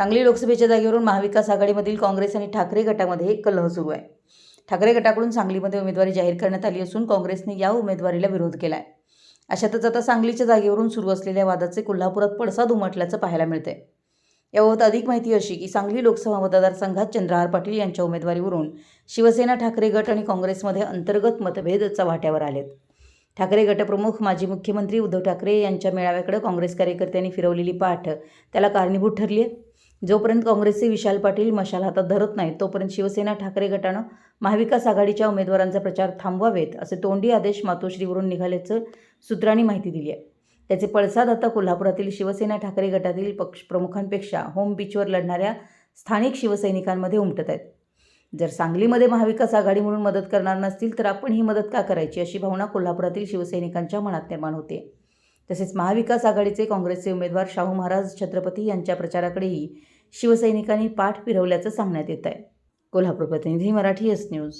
सांगली लोकसभेच्या जागेवरून महाविकास आघाडीमधील काँग्रेस आणि ठाकरे गटामध्ये कलह सुरू आहे. ठाकरे गटाकडून सांगलीमध्ये उमेदवारी जाहीर करण्यात आली असून काँग्रेसने या उमेदवारीला विरोध केला आहे अशातच आता सांगलीच्या जागेवरून सुरू असलेल्या वादाचे कोल्हापुरात पडसाद उमटल्याचं पाहायला मिळते याबाबत अधिक माहिती अशी की सांगली लोकसभा मतदारसंघात चंद्रहार पाटील यांच्या उमेदवारीवरून शिवसेना ठाकरे गट आणि काँग्रेसमध्ये अंतर्गत मतभेद चव्हाट्यावर आलेत. ठाकरे गटप्रमुख माजी मुख्यमंत्री उद्धव ठाकरे यांच्या मेळाव्याकडे काँग्रेस कार्यकर्त्यांनी फिरवलेली पाठ त्याला कारणीभूत ठरली आहे जोपर्यंत काँग्रेसचे विशाल पाटील मशाल हातात धरत नाहीत तोपर्यंत शिवसेना ठाकरे गटानं महाविकास आघाडीच्या उमेदवारांचा प्रचार थांबवावेत असे तोंडी आदेश मातोश्रीवरून निघाल्याचं सूत्रांनी माहिती दिली आहे. त्याचे पडसाद आता कोल्हापुरातील शिवसेना ठाकरे गटातील पक्ष प्रमुखांपेक्षा होम बीचवर लढणाऱ्या स्थानिक शिवसैनिकांमध्ये उमटत आहेत. जर सांगलीमध्ये महाविकास आघाडी म्हणून मदत करणार नसतील तर आपण ही मदत का करायची अशी भावना कोल्हापुरातील शिवसैनिकांच्या मनात निर्माण होते. तसेच महाविकास आघाडीचे काँग्रेसचे उमेदवार शाहू महाराज छत्रपती यांच्या प्रचाराकडेही शिवसैनिकांनी पाठ फिरवल्याचं सांगण्यात येत आहे कोल्हापूर प्रतिनिधी मराठी एस न्यूज